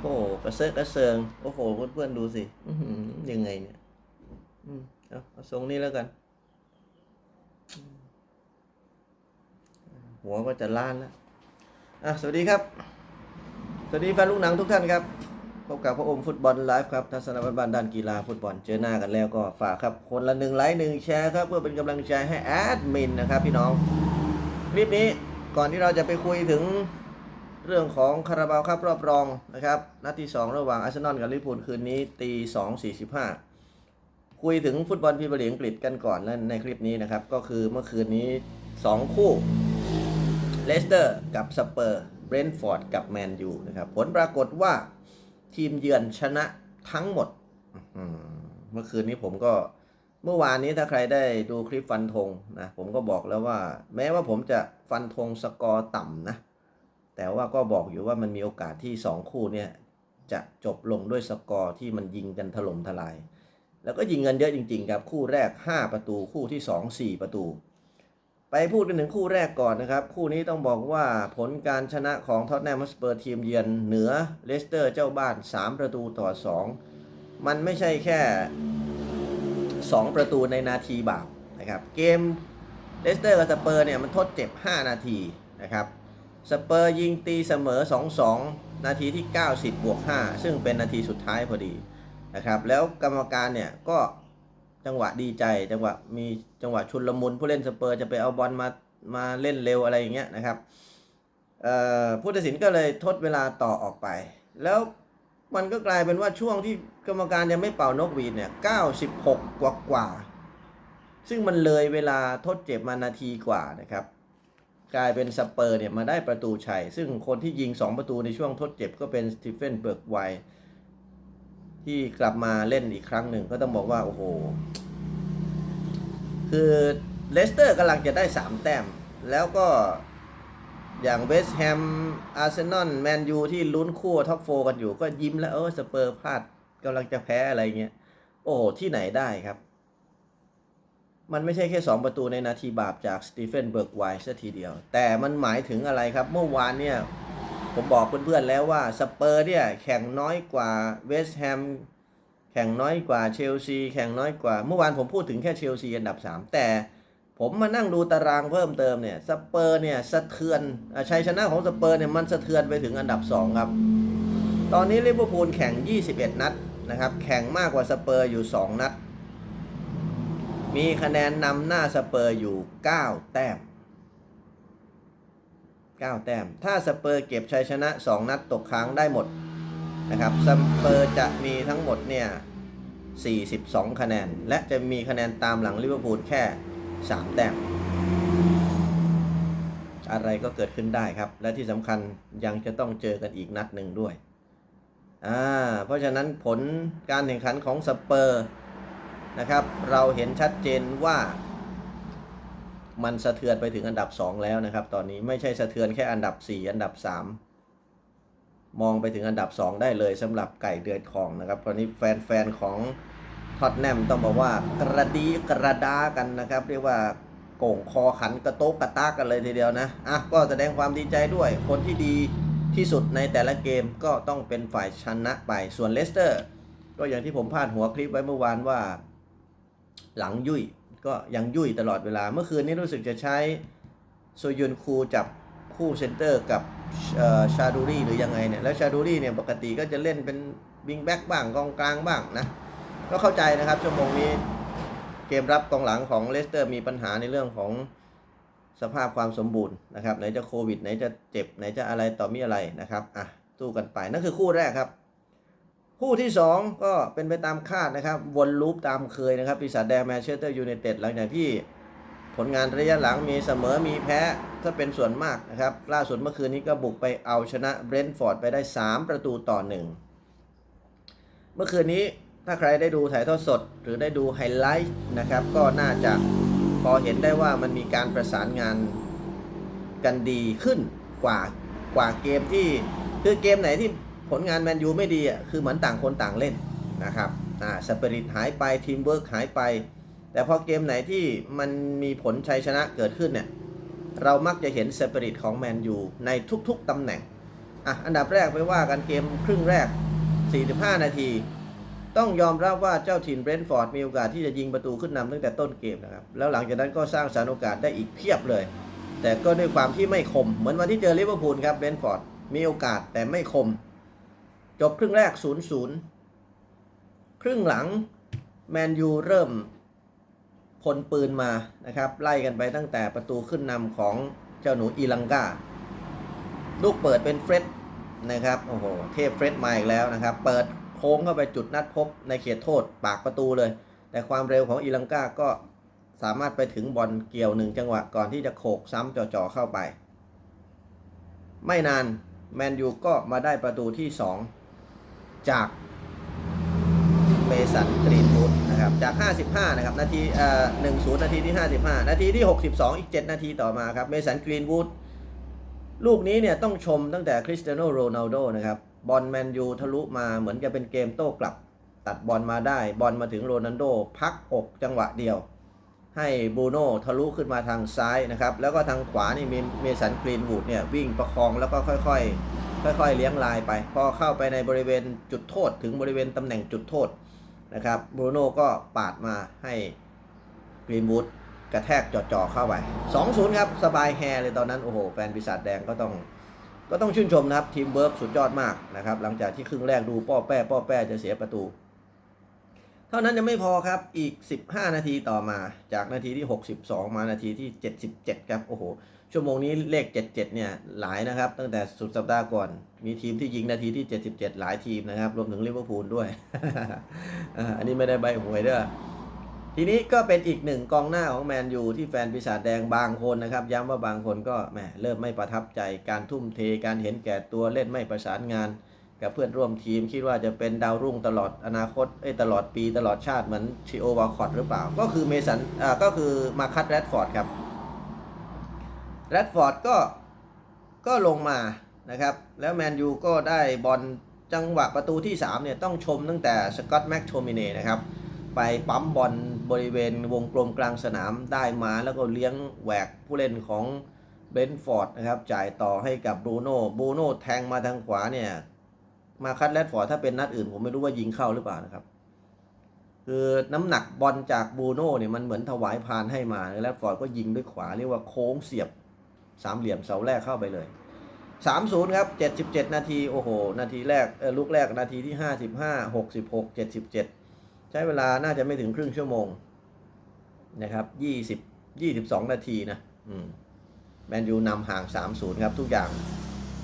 โอ้โหกระเซาะกระเซิงโอ้โหเพื่อนๆดูสิยังไงเนี่ยเอาเอาทรงนี้แล้วกัน หัวก็จะล้านแล้วอะสวัสดีครับ สวัสดีแฟนลูกหนังทุกท่านครับพบกับพระอมฟุตบอลไลฟ์ครับทัศนวิบาลด้านกีฬาฟุตบอลเจอหน้ากันแล้วก็ฝากครับ คนละหนึ่งไลค์หนึ่งแชร์ครับเพื่อเป็นกำลังใจให้แอดมินนะครับพี่น้อง คลิปนี้ก่อนที่เราจะไปคุยถึง เรื่องของคาราบาวครับรอบรองนะครับนัดที่ 2 ระหว่างอาร์เซนอลกับลิเวอร์พูลคืนนี้ตี2 45คุยถึงฟุตบอลพรีเมียร์ลีกอังกฤษกันก่อนและในคลิปนี้นะครับก็คือเมื่อคืนนี้ 2 คู่เลสเตอร์กับสเปอร์เบรนท์ฟอร์ดกับแมนยูนะครับผลปรากฏว่าทีมเยือนชนะทั้งหมด เมื่อคืนนี้ผมก็เมื่อวานนี้ถ้าใครได้ดูคลิปฟันธงนะผมก็บอกแล้วว่า แม้ว่าผมจะฟันธงสกอร์ต่ำนะ แต่ว่าก็บอกอยู่ว่ามันมีโอกาสที่ 2 คู่เนี่ยจะจบลงด้วยสกอร์ที่มันยิงกันถล่มทลาย แล้วก็ยิงกันเยอะจริง ๆ ครับ คู่แรก 5 ประตูคู่ที่ 2 4 ประตู ไปพูดกันถึงคู่แรกก่อนนะครับ คู่นี้ต้องบอกว่าผลการชนะของท็อตแนมสเปอร์ทีมเยือนเหนือเลสเตอร์เจ้าบ้าน 3 ประตูต่อ 2 มันไม่ใช่แค่ 2 ประตูในนาทีบาปนะครับเกมเลสเตอร์กับสเปอร์เนี่ยมันทดเจ็บ 5 นาทีนะครับ สเปอร์ยิงตีเสมอ 2-2 นาทีที่ 90 บวก 5 ซึ่งเป็นนาทีสุดท้ายพอดีนะครับ แล้วกรรมการเนี่ยก็จังหวะดีใจ จังหวะมีจังหวะชุนลมุนผู้เล่นสเปอร์จะไปเอาบอลมามาเล่นเร็วอะไรอย่างเงี้ยนะครับผู้ตัดสินก็เลยทดเวลาต่อออกไป แล้วมันก็กลายเป็นว่าช่วงที่กรรมการยังไม่เป่านกหวีดเนี่ย 96 กว่ากว่าๆซึ่งมันเลยเวลาทดเจ็บมานาทีกว่านะครับ กลายเป็นสเปอร์เนี่ยมาได้ประตูชัย ซึ่งคนที่ยิง 2 ประตูในช่วงทดเจ็บก็เป็นสตีเฟนเบิร์กไวที่กลับมาเล่นอีกครั้งหนึ่งก็ต้องบอกว่า โอ้โห คือเลสเตอร์กำลังจะได้ 3 แต้ม แล้วก็อย่างเวสต์แฮม อาร์เซนอล แมนยูที่ลุ้นคู่ท็อปโฟกันอยู่ก็ยิ้มแล้ว เออสเปอร์พลาดกำลังจะแพ้อะไรเงี้ย โอ้โห ที่ไหนได้ครับ มันไม่ใช่แค่ 2 ประตูในนาทีบาปจากสตีเฟนเบิร์กไวท์ซะทีเดียว แต่มันหมายถึงอะไรครับ เมื่อวานเนี่ย ผมบอกเพื่อนๆแล้วว่าสเปอร์เนี่ย แข่งน้อยกว่าเวสต์แฮมแข่งน้อยกว่าเชลซีแข่งน้อยกว่า เมื่อวานผมพูดถึงแค่เชลซีอันดับ 3 แต่ผมมานั่งดูตารางเพิ่มเติมเนี่ยสเปอร์เนี่ยสะเทือนอชัยชนะของสเปอร์เนี่ยมันสะเทือนไปถึงอันดับ 2 ครับ ตอนนี้ลิเวอร์พูลแข่ง 21 นัดนะครับแข่งมากกว่าสเปอร์อยู่ 2 นัด มีคะแนนนำหน้าสเปอร์อยู่ 9 แต้ม 9 แต้ม ถ้าสเปอร์เก็บชัยชนะ 2 นัดตกค้างได้หมดนะครับสเปอร์จะมีทั้งหมดเนี่ย 42 คะแนน และจะมีคะแนนตามหลังลิเวอร์พูลแค่ 3 แต้ม อะไรก็เกิดขึ้นได้ครับ และที่สำคัญยังจะต้องเจอกันอีกนัดหนึ่งด้วยอ่าเพราะฉะนั้นผลการแข่งขันของสเปอร์ นะครับ เราเห็นชัดเจนว่า มันสะเทือนไปถึงอันดับ 2 แล้วนะครับ ตอนนี้ไม่ใช่สะเทือนแค่อันดับ 4 อันดับ 3 มองไปถึงอันดับ 2 ได้เลยสำหรับไก่เดือดทองนะครับตอนนี้แฟนๆของท็อตแนมต้องบอกว่ากระดีกระดากันนะครับ เรียกว่าโก่งคอขันกระโตกกระตากกันเลยทีเดียวนะอะก็แสดงความดีใจด้วย คนที่ดีที่สุดในแต่ละเกมก็ต้องเป็นฝ่ายชนะไปส่วนเลสเตอร์ ก็อย่างที่ผมพาดหัวคลิปไว้เมื่อวานว่า หลังยุ่ยก็ยังยุ่ยตลอดเวลา เมื่อคืนนี้รู้สึกจะใช้โซยุนคูจับคู่เซนเตอร์กับชาดูรี่หรือยังไงเนี่ยแล้วชาดูรี่เนี่ยปกติก็จะเล่นเป็นวิงแบ็กบ้างกองกลางบ้างนะก็เข้าใจนะครับชั่วโมงนี้เกมรับกองหลังของเลสเตอร์มีปัญหาในเรื่องของสภาพความสมบูรณ์นะครับไหนจะโควิดไหนจะเจ็บไหนจะอะไรต่อมีอะไรนะครับอะสู้กันไปนั่นคือคู่แรกครับ คู่ที่ 2 ก็เป็นไปตามคาดนะครับ วนลูปตามเคยนะครับปีศาจแดงแมนเชสเตอร์ยูไนเต็ดหลังจากที่ผลงานระยะหลังมีเสมอมีแพ้ถ้าเป็นส่วนมากนะครับ ล่าสุดเมื่อคืนนี้ก็บุกไปเอาชนะเบรนท์ฟอร์ดไปได้ 3 ประตูต่อ 1 เมื่อคืนนี้ถ้าใครได้ดูถ่ายทอดสด หรือได้ดูไฮไลท์นะครับ ก็น่าจะพอเห็นได้ว่ามันมีการประสานงานกันดีขึ้นกว่ากว่าเกมที่คือเกมไหนที่ ผลงานแมนยูไม่ดีอะคือเหมือนต่างคนต่างเล่นนะครับอ่าสปิริตหายไปทีมเวิร์กหายไป แต่พอเกมไหนที่มันมีผลชัยชนะเกิดขึ้นเนี่ยเรามักจะเห็นสปิริตของแมนยูในทุกๆตำแหน่งอะอันดับแรกไปว่ากันเกมครึ่งแรก 45 นาที ต้องยอมรับว่าเจ้าถิ่นเบรนท์ฟอร์ดมีโอกาสที่จะยิงประตูขึ้นนำตั้งแต่ต้นเกมนะครับ แล้วหลังจากนั้นก็สร้างสรรโอกาสได้อีกเพียบเลย แต่ก็ด้วยความที่ไม่คม เหมือนวันที่เจอลิเวอร์พูลครับเบรนท์ฟอร์ดมีโอกาสแต่ไม่คม จบครึ่งแรก 0-0 ครึ่งหลังแมนยูเริ่มพลปืนมานะครับ ไล่กันไปตั้งแต่ประตูขึ้นนำของเจ้าหนูอีลังกาลูกเปิดเป็นเฟร็ดนะครับ โอ้โห เทพเฟร็ดมาอีกแล้วนะครับ เปิดโค้งเข้าไปจุดนัดพบในเขตโทษปากประตูเลย แต่ความเร็วของอีลังกาก็สามารถไปถึงบอลเกี่ยวหนึ่งจังหวะก่อนที่จะโขกซ้ำจ่อๆเข้าไป ไม่นานแมนยูก็มาได้ประตูที่ 2 จากเมสันกรีนวูดนะครับจาก 55 นะครับ นาทีเอ่อ10 นาทีที่ 55 นาทีที่ 62 อีก 7 นาทีต่อมาครับ เมสันกรีนวูดลูกนี้เนี่ยต้องชมตั้งแต่คริสเตียโนโรนัลโดนะครับ บอลแมนยูทะลุมาเหมือนจะเป็นเกมโต้กลับ ตัดบอลมาได้ บอลมาถึงโรนัลโด พักอกจังหวะเดียว ให้บูโน่ทะลุขึ้นมาทางซ้ายนะครับ แล้วก็ทางขวานี่มีเมสันกรีนวูดเนี่ยวิ่งประคองแล้วก็ค่อยๆ ค่อยๆเลี้ยงลายไป พอเข้าไปในบริเวณจุดโทษถึงบริเวณตำแหน่งจุดโทษนะครับบรูโน่ก็ปาดมาให้กรีนวูดกระแทกจ่อๆเข้าไป 2-0 ครับ สบายแฮเลยตอนนั้น โอ้โห แฟนปีศาจแดงก็ต้อง ก็ต้องชื่นชมนะครับ ทีมเวิร์กสุดยอดมากนะครับ หลังจากที่ครึ่งแรกดูป้อแป้ ป้อแป้จะเสียประตู เท่านั้นยังไม่พอครับ อีก 15 นาทีต่อมา จากนาทีที่ 62 มานาทีที่ 77 ครับ โอ้โห ชั่วโมงนี้เลข 77 เนี่ยหลายนะครับ ตั้งแต่สุดสัปดาห์ก่อน มีทีมที่ยิงนาทีที่ 77 หลายทีมนะครับ รวมถึงลิเวอร์พูลด้วย อันนี้ไม่ได้ใบหวยเด้อทีนี้ก็เป็นอีกหนึ่งกองหน้าของแมนยูที่แฟนปีศาจแดงบางคนนะครับ ย้ำว่าบางคนก็แหมเริ่มไม่ประทับใจการทุ่มเทการเห็นแก่ตัวเล่นไม่ประสานงาน กับเพื่อนร่วมทีมคิดว่าจะเป็นดาวรุ่งตลอดอนาคตเอ้ยตลอดปีตลอดชาติเหมือนชิโอวาคอตหรือเปล่า ก็คือเมสันอ่าก็คือมาคัตแรดฟอร์ดครับ แรดฟอร์ดก็ก็ลงมานะครับ แล้วแมนยูก็ได้บอลจังหวะประตูที่ 3 เนี่ย ต้องชมตั้งแต่สกอตแม็กโทมิเน่นะครับ ไปปั๊มบอลบริเวณวงกลมกลางสนามได้มาแล้วก็เลี้ยงแหวกผู้เล่นของเบนฟอร์ดนะครับ จ่ายต่อให้กับบรูโน่บรูโน่แทงมาทางขวาเนี่ย มาคัดแรดฟอร์ดถ้าเป็นนัดอื่น ผมไม่รู้ว่ายิงเข้าหรือเปล่านะครับ คือน้ำหนักบอลจากบรูโน่เนี่ยมันเหมือนถวายพานให้มาแรดฟอร์ดก็ยิงด้วยขวาเรียกว่าโค้งเสียบ สามเหลี่ยมเสาแรกเข้าไปเลย 3-0 ครับ 77 นาที โอ้โห นาทีแรกเออลูกแรกนาทีที่ 55 66 77 ใช้เวลาน่าจะไม่ถึงครึ่งชั่วโมงนะครับ20 22 นาทีนะอืมแมนยูนำห่าง 3-0 ครับ ทุกอย่าง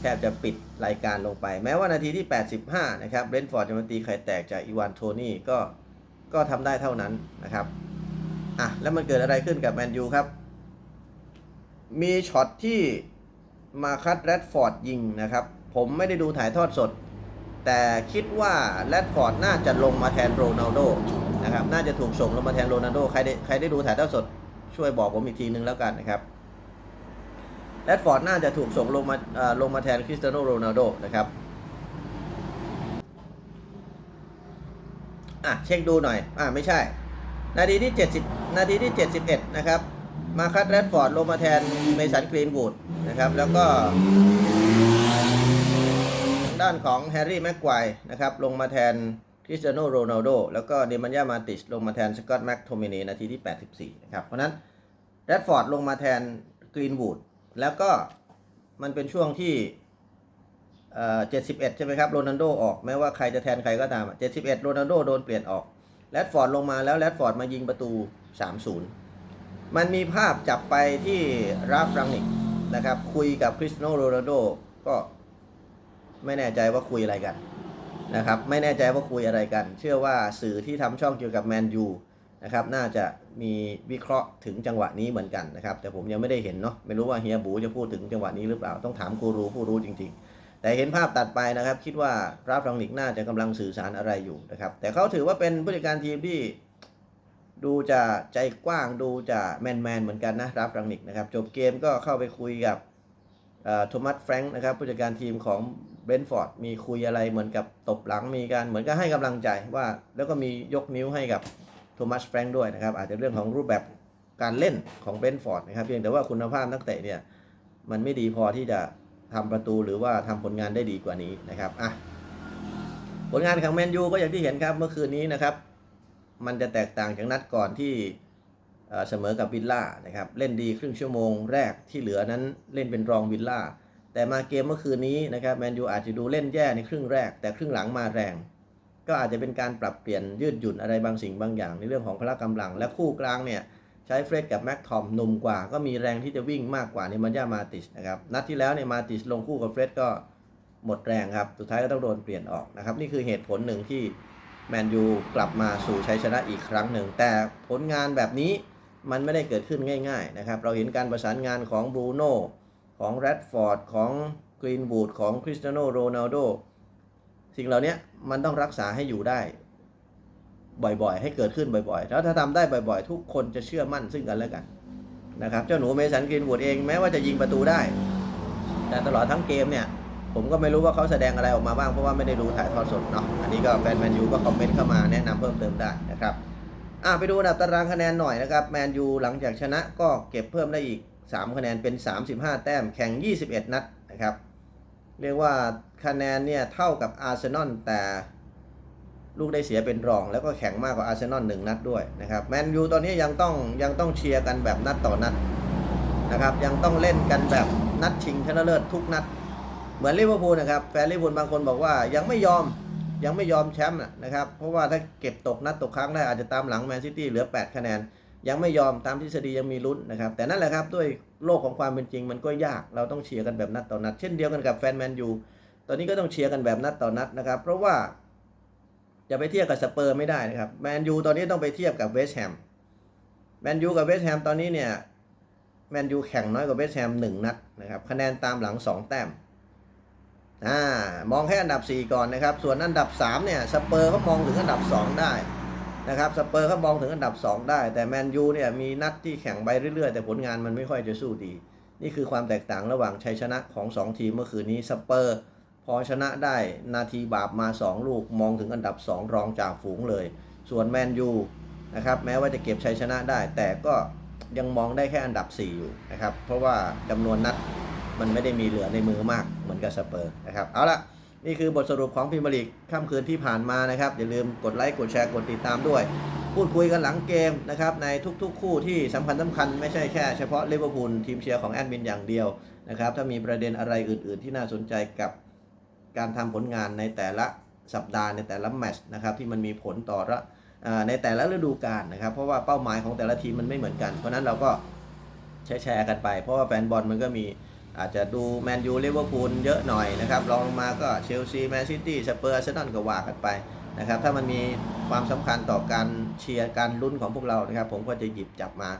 แทบจะปิดรายการลงไป แม้ว่านาทีที่ 85 นะครับเบรนท์ฟอร์ดจะมาตีไข่แตกจากอีวานโทนี่ก็ก็ทำได้เท่านั้นนะครับอะแล้วมันเกิดอะไรขึ้นกับแมนยูครับ มีช็อตที่มาคัตแรดฟอร์ดยิงนะครับ ผมไม่ได้ดูถ่ายทอดสด แต่คิดว่าแรดฟอร์ดน่าจะลงมาแทนโรนัลโดนะครับน่าจะถูกส่งลงมาแทนโรนัลโดใครได้ใครได้ดูถ่ายทอดสด ช่วยบอกผมอีกทีนึงแล้วกันนะครับแรดฟอร์ดน่าจะถูกส่งลงมาลงมาแทนคริสเตียโนโรนัลโดนะครับอะเช็คดูหน่อยอะไม่ใช่ นาทีที่ 70 นาทีที่ 71 นะครับ มาคัตแรดฟอร์ดลงมาแทนเมสันกรีนวูดนะครับ แล้วก็ทางด้านของแฮร์รี่แม็กควายนะครับ ลงมาแทนคริสเตียโนโรนัลโดแล้วก็เดมันยามาติชลงมาแทนสกอตแม็กโทมินีนาทีที่ 84 นะครับ เพราะนั้นแรดฟอร์ดลงมาแทนกรีนวูดแล้วก็มันเป็นช่วงที่เอ่อ71ใช่ไหมครับโรนัลโดออกแม้ว่าใครจะแทนใครก็ตามอะ71โรนัลโดโดนเปลี่ยนออกแรดฟอร์ดลงมาแล้วแรดฟอร์ดมายิงประตู3-0มัน มันมีภาพจับไปที่ราฟรังนิกนะครับ คุยกับคริสโนโรนัลโดก็ไม่แน่ใจว่าคุยอะไรกันนะครับ ไม่แน่ใจว่าคุยอะไรกัน เชื่อว่าสื่อที่ทำช่องเกี่ยวกับแมนยูนะครับ น่าจะมีวิเคราะห์ถึงจังหวะนี้เหมือนกันนะครับ แต่ผมยังไม่ได้เห็นเนาะไม่รู้ว่าเฮียบูจะพูดถึงจังหวะนี้หรือเปล่าต้องถามกูรูผู้รู้จริง ๆ แต่เห็นภาพตัดไปนะครับ คิดว่าราฟรังนิกน่าจะกำลังสื่อสารอะไรอยู่นะครับ แต่เขาถือว่าเป็นผู้จัดการทีมที่ ดูจะใจกว้างดูจะแมนแมนเหมือนกันนะรับรังนิกนะครับจบเกมก็เข้าไปคุยกับโทมัสแฟรงค์นะครับผู้จัดการทีมของเบนฟอร์ดมีคุยอะไรเหมือนกับตบหลังมีการเหมือนกับให้กำลังใจว่า แล้วก็มียกนิ้วให้กับโทมัสแฟรงค์ด้วยนะครับอาจจะเรื่องของรูปแบบการเล่นของเบนฟอร์ดนะครับเพียงแต่ว่าคุณภาพนักเตะเนี่ยมันไม่ดีพอที่จะทำประตูหรือว่าทำผลงานได้ดีกว่านี้นะครับอะผลงานของแมนยูก็อย่างที่เห็นครับเมื่อคืนนี้นะครับ มันจะแตกต่างจากนัดก่อนที่เสมอกับวิลล่านะครับเล่นดีครึ่งชั่วโมงแรกที่เหลือนั้นเล่นเป็นรองวิลล่าแต่มาเกมเมื่อคืนนี้นะครับแมนยูอาจจะดูเล่นแย่ในครึ่งแรก แต่ครึ่งหลังมาแรง ก็อาจจะเป็นการปรับเปลี่ยนยืดหยุ่นอะไรบางสิ่งบางอย่าง ในเรื่องของพละกำลัง และคู่กลางเนี่ยใช้เฟรดกับแม็กทอมหนุ่มกว่า ก็มีแรงที่จะวิ่งมากกว่าในมันยามาติชนะครับนัดที่แล้วเนี่ยมาติชลงคู่กับเฟรดก็หมดแรงครับสุดท้ายก็ต้องโดนเปลี่ยนออกนะครับนี่คือเหตุผลหนึ่งที่ แมนยูกลับมาสู่ชัยชนะอีกครั้งหนึ่ง แต่ผลงานแบบนี้มันไม่ได้เกิดขึ้นง่าย ๆ นะครับ เราเห็นการประสานงานของบรูโน่ของแรดฟอร์ดของกรีนวูดของคริสเตียโนโรนัลโดสิ่งเหล่านี้มันต้องรักษาให้อยู่ได้ บ่อยๆ ให้เกิดขึ้นบ่อยๆ แล้วถ้าทำได้บ่อยๆ ทุกคนจะเชื่อมั่นซึ่งกันและกันนะครับ เจ้าหนูเมสันกรีนวูดเองแม้ว่าจะยิงประตูได้ แต่ตลอดทั้งเกมเนี่ย ผมก็ไม่รู้ว่าเขาแสดงอะไรออกมาบ้างเพราะว่าไม่ได้ดูถ่ายทอดสดเนาะอันนี้ก็แฟนแมนยูก็คอมเมนต์เข้ามาแนะนำเพิ่มเติมได้นะครับอะไปดูอันดับตารางคะแนนหน่อยนะครับแมนยูหลังจากชนะก็เก็บเพิ่มได้อีก 3 คะแนนเป็น 35 แต้มแข่ง 21 นัดนะครับ เรียกว่าคะแนนเนี่ยเท่ากับอาร์เซนอลแต่ลูกได้เสียเป็นรอง แล้วก็แข่งมากกว่าอาร์เซนอลหนึ่งนัดด้วยนะครับแมนยูตอนนี้ยังต้องยังต้องเชียร์กันแบบนัดต่อนัดนะครับยังต้องเล่นกันแบบนัดชิงชนะเลิศทุกนัด เหมือนลิเวอร์พูลนะครับแฟนลิเวอร์พูลบางคนบอกว่ายังไม่ยอมยังไม่ยอมแชมป์นะครับ เพราะว่าถ้าเก็บตกนัดตกครั้งได้อาจจะตามหลังแมนซิตี้เหลือ 8 คะแนน ยังไม่ยอมตามทฤษฎียังมีลุ้นนะครับ แต่นั่นแหละครับด้วยโลกของความเป็นจริงมันก็ยากเราต้องเชียร์กันแบบนัดต่อนัด เช่นเดียวกันกับแฟนแมนยูตอนนี้ก็ต้องเชียร์กันแบบนัดต่อนัดนะครับ เพราะว่าจะไปเทียบกับสเปอร์ไม่ได้นะครับแมนยูตอนนี้ต้องไปเทียบกับเวสต์แฮมแมนยูกับเวสต์แฮมตอนนี้เนี่ยแมนยูแข่งน้อยกว่าเวสต์แฮมหนึ่งนัดนะครับคะแนนตามหลัง 2 แต้ม อ่ามองแค่อันดับ 4 ก่อนนะครับ ส่วนอันดับ3เนี่ยสเปอร์เขามองถึงอันดับ 2 ได้นะครับสเปอร์เขามองถึงอันดับ 2 ได้ แต่แมนยูเนี่ยมีนัดที่แข่งไปเรื่อยๆ แต่ผลงานมันไม่ค่อยจะสู้ดี นี่คือความแตกต่างระหว่างชัยชนะของ 2 ทีมเมื่อคืนนี้สเปอร์พอชนะได้นาทีบาปมา 2 ลูกมองถึงอันดับ 2 รองจากฝูงเลย ส่วนแมนยูนะครับแม้ว่าจะเก็บชัยชนะได้ แต่ก็ยังมองได้แค่อันดับ 4 อยู่นะครับเพราะว่าจำนวนนัด มันไม่ได้มีเหลือในมือมากเหมือนกับสเปอร์นะครับเอาละนี่คือบทสรุปของพรีเมียร์ลีกค่ำคืนที่ผ่านมานะครับอย่าลืมกดไลค์กดแชร์กดติดตามด้วย พูดคุยกันหลังเกมนะครับในทุกๆ คู่ที่สำคัญสำคัญไม่ใช่แค่เฉพาะลิเวอร์พูลทีมเชียร์ของแอดมินอย่างเดียวนะครับถ้ามีประเด็นอะไรอื่น ๆ ที่น่าสนใจกับการทำผลงานในแต่ละสัปดาห์ในแต่ละแมชนะครับที่มันมีผลต่อละในแต่ละฤดูกาลนะครับ เพราะว่าเป้าหมายของแต่ละทีมมันไม่เหมือนกัน เพราะนั้นเราก็แชร์กันไป เพราะว่าแฟนบอลมันก็มี อาจจะดูแมนยูลิเวอร์พูลเยอะหน่อยนะครับรองลงมาก็เชลซีแมนซิตี้สเปอร์อาร์เซนอลก็ว่ากันไปนะครับถ้ามันมีความสำคัญต่อการเชียร์การลุ้นของพวกเรานะครับผมก็จะหยิบจับมา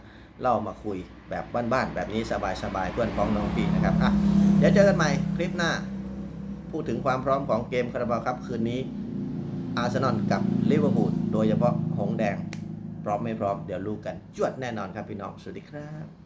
เล่ามาคุยแบบบ้านๆแบบนี้สบายๆเพื่อนพ้องน้องพี่นะครับอะเดี๋ยวเจอกันใหม่คลิปหน้า พูดถึงความพร้อมของเกมคาราบาครับคืนนี้อาร์เซนอลกับลิเวอร์พูลโดยเฉพาะหงแดง พร้อมไม่พร้อมเดี๋ยวรู้กันจวดแน่นอนครับพี่น้องสวัสดีครับ